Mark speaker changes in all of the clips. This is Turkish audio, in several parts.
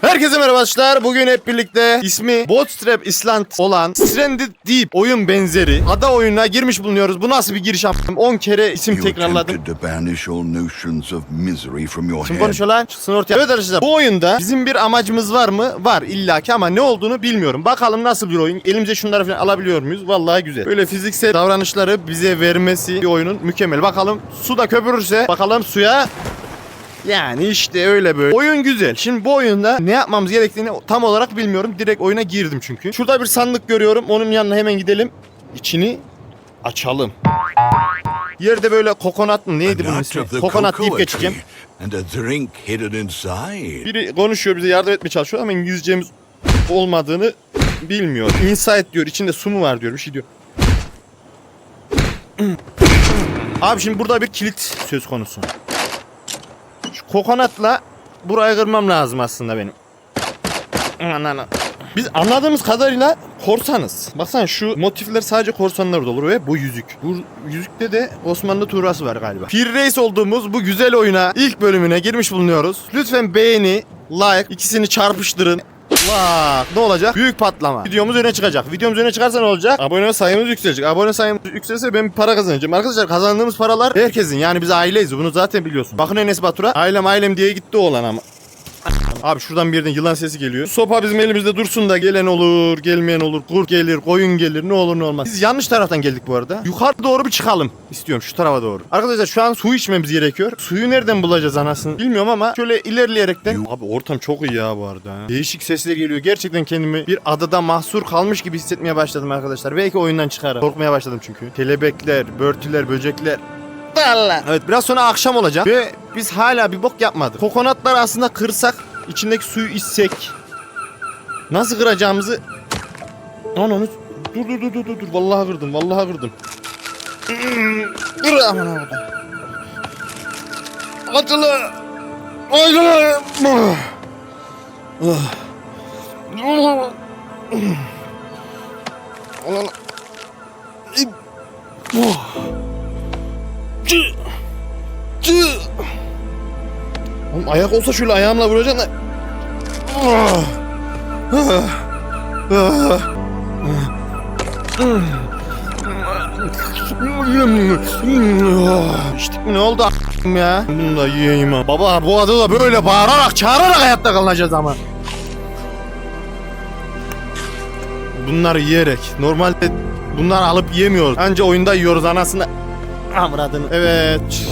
Speaker 1: Herkese merhaba arkadaşlar. Bugün hep birlikte ismi Bootstrap Island olan Stranded Deep oyun benzeri ada oyununa girmiş bulunuyoruz. Bu nasıl bir giriş yaptım? 10 kere isim tekrarladım.
Speaker 2: attempted to banish all notions of misery from your
Speaker 1: Kim
Speaker 2: head.
Speaker 1: konuşuyor lan? Çıksın ortaya. Evet arkadaşlar bu oyunda bizim bir amacımız var mı? Var illaki ama ne olduğunu bilmiyorum. Bakalım nasıl bir oyun. Elimize şunları falan alabiliyor muyuz? Vallahi güzel. Böyle fiziksel davranışları bize vermesi bir oyunun mükemmel. Bakalım suda köpürürse bakalım suya yani işte öyle böyle. Oyun güzel. Şimdi bu oyunda ne yapmamız gerektiğini tam olarak bilmiyorum. Direkt oyuna girdim çünkü. Şurada bir sandık görüyorum. Onun yanına hemen gidelim. İçini açalım. Yerde böyle kokonat mı neydi bunun ismi? Kokonat deyip geçeceğim. Biri konuşuyor bize yardım etmeye çalışıyor ama İngilizcemiz olmadığını bilmiyor. Inside diyor içinde su mu var diyor bir şey diyor. Abi şimdi burada bir kilit söz konusu. Kokonatla burayı kırmam lazım aslında benim. Anana. Biz anladığımız kadarıyla korsanız. Baksana şu motifler sadece korsanlarda olur ve bu yüzük. Bu yüzükte de Osmanlı tuğrası var galiba. Pir Reis olduğumuz bu güzel oyuna ilk bölümüne girmiş bulunuyoruz. Lütfen beğeni, like ikisini çarpıştırın. Bak ne olacak? Büyük patlama. Videomuz öne çıkacak. Videomuz öne çıkarsa ne olacak? Abone sayımız yükselecek. Abone sayımız yükselirse ben para kazanacağım. Arkadaşlar kazandığımız paralar herkesin. Yani biz aileyiz. Bunu zaten biliyorsun. Bakın Enes Batur'a. Ailem ailem diye gitti oğlan ama. Abi şuradan bir yerden yılan sesi geliyor. Sopa bizim elimizde dursun da gelen olur, gelmeyen olur, kurt gelir, koyun gelir, ne olur ne olmaz. Biz yanlış taraftan geldik bu arada. Yukarı doğru bir çıkalım istiyorum şu tarafa doğru. Arkadaşlar şu an su içmemiz gerekiyor. Suyu nereden bulacağız anasını bilmiyorum ama şöyle ilerleyerekten. Abi ortam çok iyi ya bu arada. ha. Değişik sesler geliyor. Gerçekten kendimi bir adada mahsur kalmış gibi hissetmeye başladım arkadaşlar. Belki oyundan çıkarım. Korkmaya başladım çünkü. Kelebekler, börtüler, böcekler. Allah. Evet biraz sonra akşam olacak ve biz hala bir bok yapmadık. Kokonatlar aslında kırsak, içindeki suyu içsek nasıl kıracağımızı Lan onu dur dur dur dur dur vallahi kırdım vallahi kırdım. Dur aman aman. Acılı. Acılı. Ulan. Ayak olsa şöyle ayağımla vuracaksın da. Mi ne oldu a**ım ya? Bunu da yiyeyim ha. Baba bu adada böyle bağırarak çağırarak hayatta kalacağız ama. Bunları yiyerek. Normalde bunları alıp yemiyoruz. Anca oyunda yiyoruz anasını. Amradını. Evet.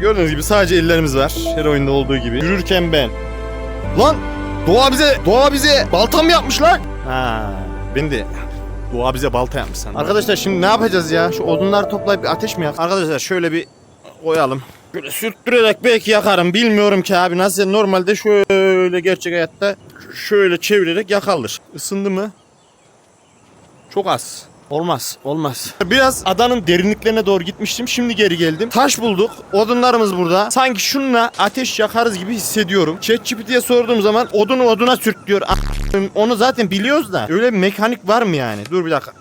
Speaker 1: Gördüğünüz gibi sadece ellerimiz var. Her oyunda olduğu gibi. Yürürken ben. Lan! Doğa bize, doğa bize balta mı yapmış lan? Ha, ben de Doğa bize balta yapmış sandım. Arkadaşlar şimdi ne yapacağız ya? Şu odunları toplayıp bir ateş mi yak? Arkadaşlar şöyle bir koyalım. Böyle sürttürerek belki yakarım. Bilmiyorum ki abi nasıl normalde şöyle gerçek hayatta şöyle çevirerek yakalır. Isındı mı? Çok az. Olmaz, olmaz. Biraz adanın derinliklerine doğru gitmiştim. Şimdi geri geldim. Taş bulduk. Odunlarımız burada. Sanki şununla ateş yakarız gibi hissediyorum. ChatGPT'ye sorduğum zaman odunu oduna sürт diyor. A- Onu zaten biliyoruz da. Öyle bir mekanik var mı yani? Dur bir dakika.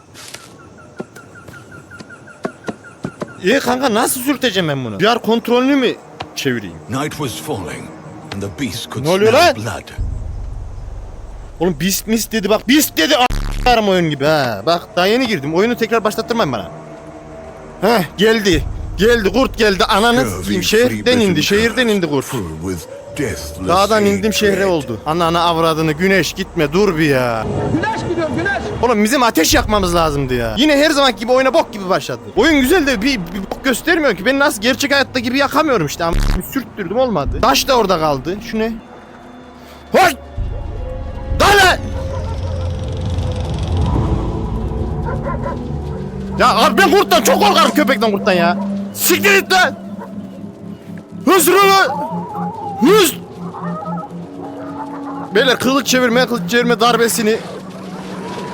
Speaker 1: İyi kanka nasıl sürteceğim ben bunu? VR kontrolünü mü çevireyim?
Speaker 2: Night was falling and the beast could
Speaker 1: Ne oluyor lan?
Speaker 2: blood.
Speaker 1: Oğlum beast mis dedi bak. Beast dedi a**larım oyun gibi ha. Bak daha yeni girdim. Oyunu tekrar başlattırmayın bana. Heh geldi. Geldi kurt geldi. Ananı s**eyim. Şehirden indi. Şehirden indi kurt. Dağdan indim şehre oldu. Ananı avradını güneş gitme dur bir ya.
Speaker 3: Güneş gidiyor güneş.
Speaker 1: Oğlum bizim ateş yakmamız lazımdı ya. Yine her zaman gibi oyuna bok gibi başladı. Oyun güzel de bir, bir bok göstermiyor ki. Ben nasıl gerçek hayatta gibi yakamıyorum işte. Ama sürttürdüm olmadı. Taş da orada kaldı. Şu ne? Hoş! Ya abi ben kurttan çok korkarım köpekten kurttan ya. Siktir et lan! Hız lan! Hız! Beyler kılıç çevirme, kılıç çevirme darbesini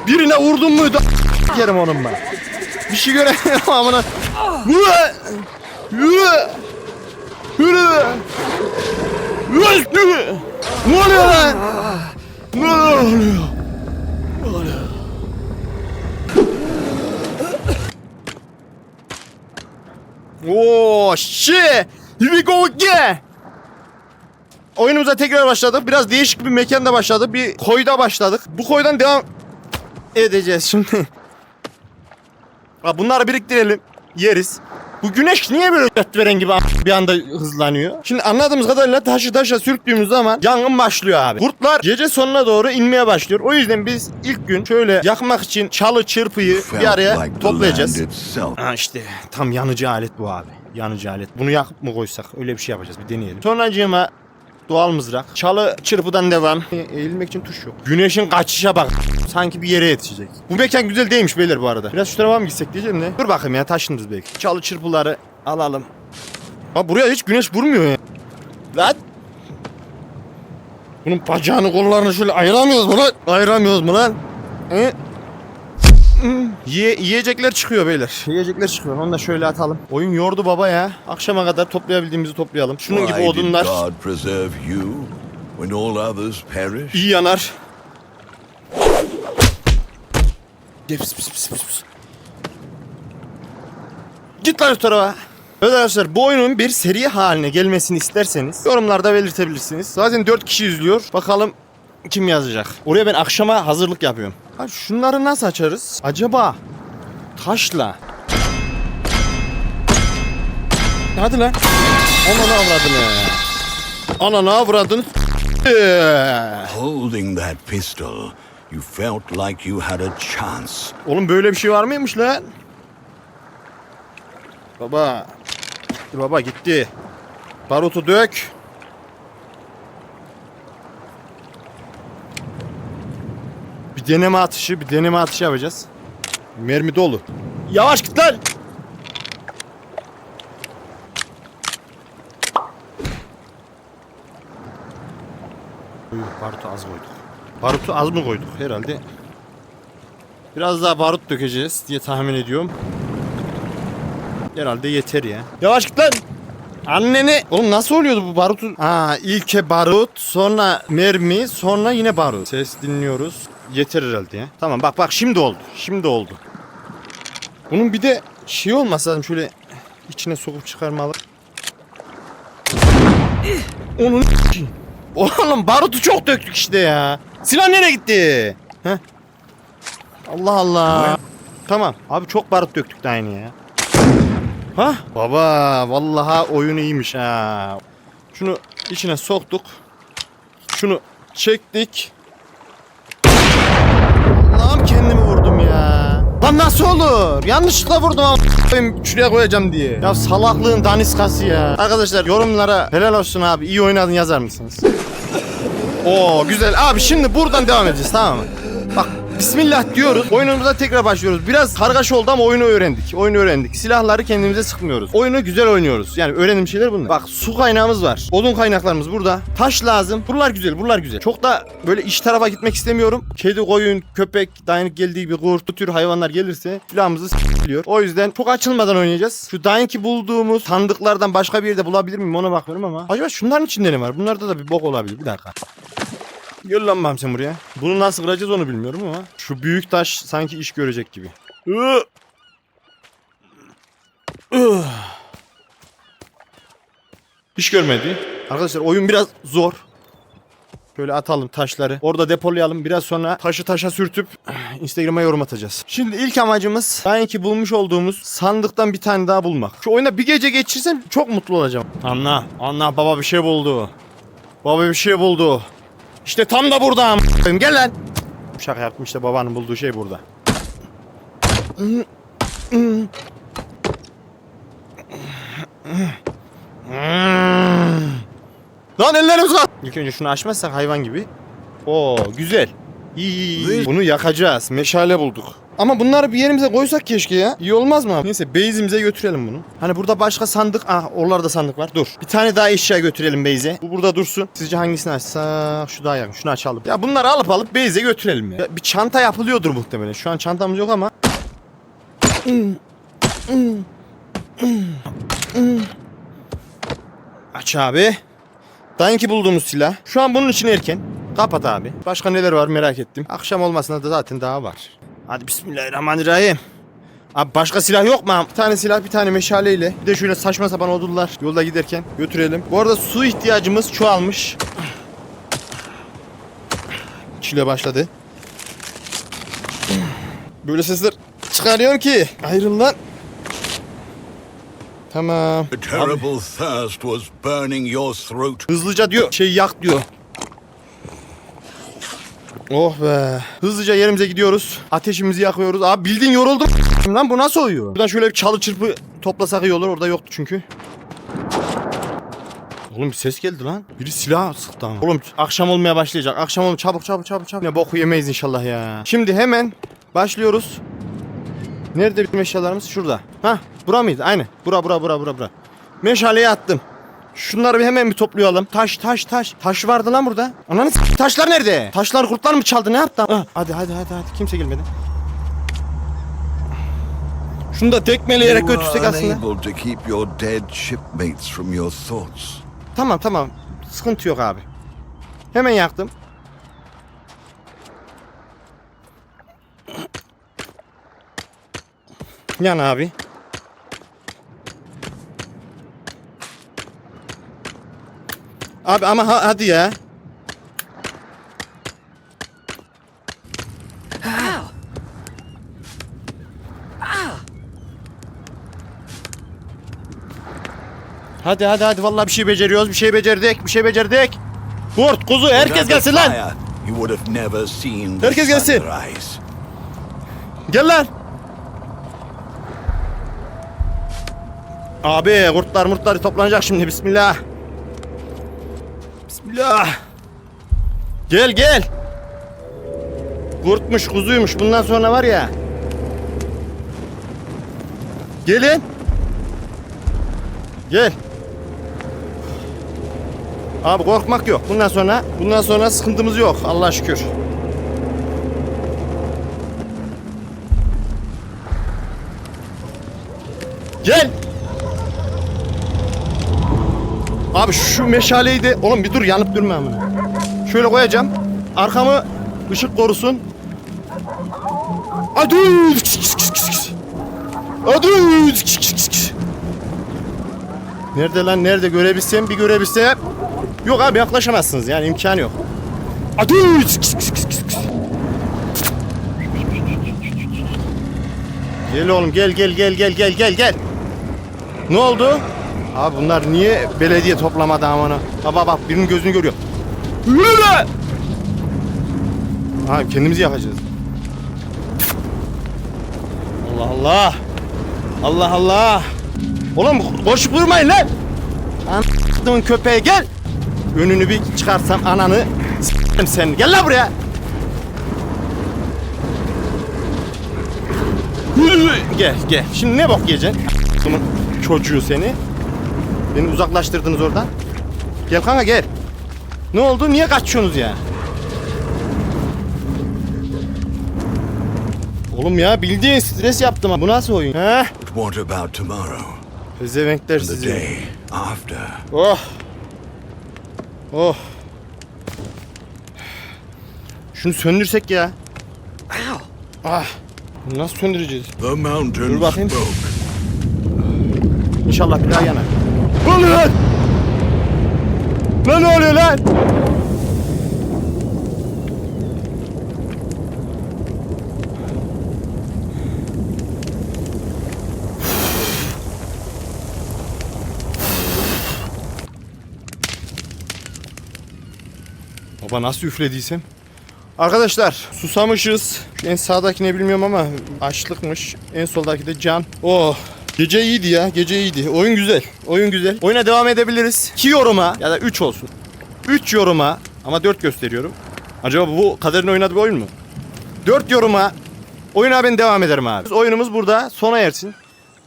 Speaker 1: Birine vurdun muydu? Yerim onun ben. Bir şey göremiyorum amına. Ne oluyor lan? Ne oluyor? Ne oluyor? Oh shit! Here we go again! oyunumuza tekrar başladık. Biraz değişik bir mekanda başladık. Bir koyda başladık. Bu koydan devam edeceğiz şimdi. Bunları biriktirelim. Yeriz. Bu güneş niye böyle dört veren gibi bir anda hızlanıyor? Şimdi anladığımız kadarıyla taşı taşa sürttüğümüz zaman yangın başlıyor abi. Kurtlar gece sonuna doğru inmeye başlıyor. O yüzden biz ilk gün şöyle yakmak için çalı çırpıyı bir araya toplayacağız. Ha işte tam yanıcı alet bu abi. Yanıcı alet. Bunu yakıp mı koysak? Öyle bir şey yapacağız. Bir deneyelim. Sonracığıma doğal mızrak. Çalı çırpıdan devam. E, Eğilmek için tuş yok. Güneşin kaçışa bak. Sanki bir yere yetişecek. Bu mekan güzel değilmiş beyler bu arada. Biraz şu tarafa mı gitsek diyeceğim de. Dur bakayım ya taşınırız belki. Çalı çırpıları alalım. Ha buraya hiç güneş vurmuyor ya. Lan. Bunun bacağını kollarını şöyle ayıramıyoruz mu lan? Ayıramıyoruz mu lan? He? Ye yiyecekler çıkıyor beyler. Yiyecekler çıkıyor. Onu da şöyle atalım. Oyun yordu baba ya. Akşama kadar toplayabildiğimizi toplayalım. Şunun gibi odunlar iyi yanar. Pis, pis. Git lan şu tarafa. Evet arkadaşlar bu oyunun bir seri haline gelmesini isterseniz yorumlarda belirtebilirsiniz. Zaten 4 kişi izliyor. Bakalım kim yazacak. Oraya ben akşama hazırlık yapıyorum. Ha, şunları nasıl açarız? Acaba taşla. Hadi lan. Ananı avradını. Ananı avradını.
Speaker 2: Holding that pistol, you felt like you had a chance.
Speaker 1: Oğlum böyle bir şey var mıymış lan? Baba. Gitti baba gitti. Barutu dök. Bir deneme atışı, bir deneme atışı yapacağız. Mermi dolu. Yavaş git lan. Barutu az koyduk. Barutu az mı koyduk herhalde? Biraz daha barut dökeceğiz diye tahmin ediyorum. Herhalde yeter ya. Yavaş git lan. Anneni. Oğlum nasıl oluyordu bu barutun? Ha ilke barut, sonra mermi, sonra yine barut. Ses dinliyoruz. Yeter herhalde ya. Tamam bak bak şimdi oldu. Şimdi oldu. Bunun bir de şey olması lazım şöyle içine sokup çıkarmalı. Onun Oğlum barutu çok döktük işte ya. Silah nereye gitti? Heh. Allah Allah. Tamam. Abi çok barut döktük de aynı ya. Ha? Baba vallahi oyun iyiymiş ha. Şunu içine soktuk. Şunu çektik. Allah'ım kendimi vurdum ya. Lan nasıl olur? Yanlışlıkla vurdum ama koyayım, şuraya koyacağım diye. Ya salaklığın daniskası ya. Arkadaşlar yorumlara helal olsun abi iyi oynadın yazar mısınız? Oo güzel. Abi şimdi buradan devam edeceğiz tamam mı? Bismillah diyoruz. Oyunumuza tekrar başlıyoruz. Biraz kargaşa oldu ama oyunu öğrendik. Oyunu öğrendik. Silahları kendimize sıkmıyoruz. Oyunu güzel oynuyoruz. Yani öğrendiğim şeyler bunlar. Bak su kaynağımız var. Odun kaynaklarımız burada. Taş lazım. Buralar güzel. Buralar güzel. Çok da böyle iş tarafa gitmek istemiyorum. Kedi, koyun, köpek, dayanık geldiği bir kurt, tür hayvanlar gelirse silahımızı s**liyor. O yüzden çok açılmadan oynayacağız. Şu dayanki bulduğumuz sandıklardan başka bir yerde bulabilir miyim ona bakıyorum ama. Acaba şunların içinde ne var? Bunlarda da bir bok olabilir. Bir dakika. Gel lan bakayım sen buraya. Bunu nasıl kıracağız onu bilmiyorum ama. Şu büyük taş sanki iş görecek gibi. İş görmedi. Arkadaşlar oyun biraz zor. Şöyle atalım taşları. Orada depolayalım. Biraz sonra taşı taşa sürtüp Instagram'a yorum atacağız. Şimdi ilk amacımız daha bulmuş olduğumuz sandıktan bir tane daha bulmak. Şu oyunda bir gece geçirsem çok mutlu olacağım. Anla. Anla baba bir şey buldu. Baba bir şey buldu. İşte tam da burada am- Gel lan. Şaka yaptım işte babanın bulduğu şey burada. Lan ellerimiz var. İlk önce şunu açmazsak hayvan gibi. Oo güzel. Bunu yakacağız. Meşale bulduk. Ama bunları bir yerimize koysak keşke ya. İyi olmaz mı? Neyse base'imize götürelim bunu. Hani burada başka sandık... Ah oralarda sandık var. Dur. Bir tane daha eşya götürelim base'e. Bu burada dursun. Sizce hangisini açsak? Şu daha yakın. Şunu açalım. Ya bunları alıp alıp base'e götürelim ya. ya. Bir çanta yapılıyordur muhtemelen. Şu an çantamız yok ama. Aç abi. Dayanki bulduğumuz silah. Şu an bunun için erken. Kapat abi. Başka neler var merak ettim. Akşam olmasına da zaten daha var. Hadi bismillahirrahmanirrahim. Abi başka silah yok mu? Bir tane silah bir tane meşaleyle. Bir de şöyle saçma sapan odunlar yolda giderken götürelim. Bu arada su ihtiyacımız çoğalmış. Çile başladı. Böyle sesler çıkarıyor ki. Ayrıl lan. Tamam.
Speaker 2: A terrible thirst was burning your throat.
Speaker 1: Hızlıca diyor şey yak diyor. Oh be. Hızlıca yerimize gidiyoruz. Ateşimizi yakıyoruz. Abi bildiğin yoruldum. Lan bu nasıl oyuyor? Buradan şöyle bir çalı çırpı toplasak iyi olur. Orada yoktu çünkü. Oğlum bir ses geldi lan. Biri silah sıktı ama. Oğlum akşam olmaya başlayacak. Akşam ol çabuk çabuk çabuk çabuk. Ne boku yemeyiz inşallah ya. Şimdi hemen başlıyoruz. Nerede bizim eşyalarımız? Şurada. Hah bura mıydı? Aynı. Bura bura bura bura bura. Meşaleyi attım. Şunları bir hemen bir toplayalım. Taş taş taş. Taş vardı lan burada. Ananı s- taşlar nerede? Taşlar kurtlar mı çaldı ne yaptı? Ah, hadi hadi hadi hadi kimse gelmedi. Şunu da tekmeleyerek
Speaker 2: You
Speaker 1: götürsek
Speaker 2: are
Speaker 1: aslında.
Speaker 2: unable to keep your dead shipmates from your thoughts.
Speaker 1: Tamam tamam. Sıkıntı yok abi. Hemen yaktım. Yan abi. Abi ama ha- hadi ya. Hadi hadi hadi vallahi bir şey beceriyoruz. Bir şey becerdik. Bir şey becerdik. Kurt, kuzu herkes gelsin lan. Herkes gelsin. Gel lan. Abi kurtlar murtlar toplanacak şimdi bismillah. Bismillah. Gel gel. Kurtmuş kuzuymuş bundan sonra var ya. Gelin. Gel. Abi korkmak yok. Bundan sonra bundan sonra sıkıntımız yok. Allah'a şükür. Gel. Abi şu meşaleyi de... Oğlum bir dur yanıp durma amına. Şöyle koyacağım. Arkamı ışık korusun. Hadi. Hadi. Nerede lan nerede görebilsem bir görebilsem. Yok abi yaklaşamazsınız yani imkanı yok. Hadi. Gel oğlum gel gel gel gel gel gel gel. Ne oldu? Abi bunlar niye belediye toplamadı amına? Baba bak birinin gözünü görüyor. Yürü! Abi kendimizi yakacağız. Allah Allah. Allah Allah. Oğlum koşup durmayın lan. Anadığın köpeğe gel. Önünü bir çıkarsam ananı s**tim sen. Gel lan buraya. Gel gel. Şimdi ne bok yiyeceksin? Çocuğu seni. Beni uzaklaştırdınız oradan. Gel kanka gel. Ne oldu? Niye kaçıyorsunuz ya? Oğlum ya bildiğin stres yaptım. Bu nasıl oyun? He?
Speaker 2: What about tomorrow?
Speaker 1: Pezevenkler
Speaker 2: The
Speaker 1: sizi.
Speaker 2: day after?
Speaker 1: Oh. Oh. Şunu söndürsek ya. Ah. Nasıl söndüreceğiz?
Speaker 2: The mountain
Speaker 1: Dur bakayım.
Speaker 2: spoke.
Speaker 1: İnşallah bir daha yanar. Ne oluyor lan? Lan oluyor lan? Baba nasıl üflediysem. Arkadaşlar susamışız. Şu en sağdakine bilmiyorum ama açlıkmış. En soldaki de can. Oh. Gece iyiydi ya. Gece iyiydi. Oyun güzel. Oyun güzel. Oyuna devam edebiliriz. 2 yoruma ya da 3 olsun. 3 yoruma ama 4 gösteriyorum. Acaba bu kaderin oynadığı bir oyun mu? 4 yoruma oyuna ben devam ederim abi. Oyunumuz burada sona ersin.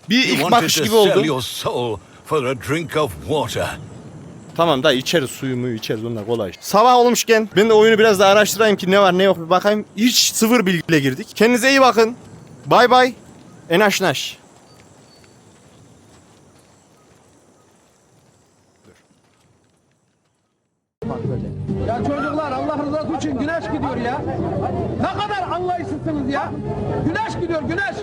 Speaker 1: Bir ilk bakış gibi oldu.
Speaker 2: your soul for a drink of water.
Speaker 1: Tamam da içeriz suyumu içeriz onlar kolay. Sabah olmuşken ben de oyunu biraz daha araştırayım ki ne var ne yok bir bakayım. Hiç sıfır bilgiyle girdik. Kendinize iyi bakın. Bay bay. Enaş naş.
Speaker 3: Ya. Güneş gidiyor güneş.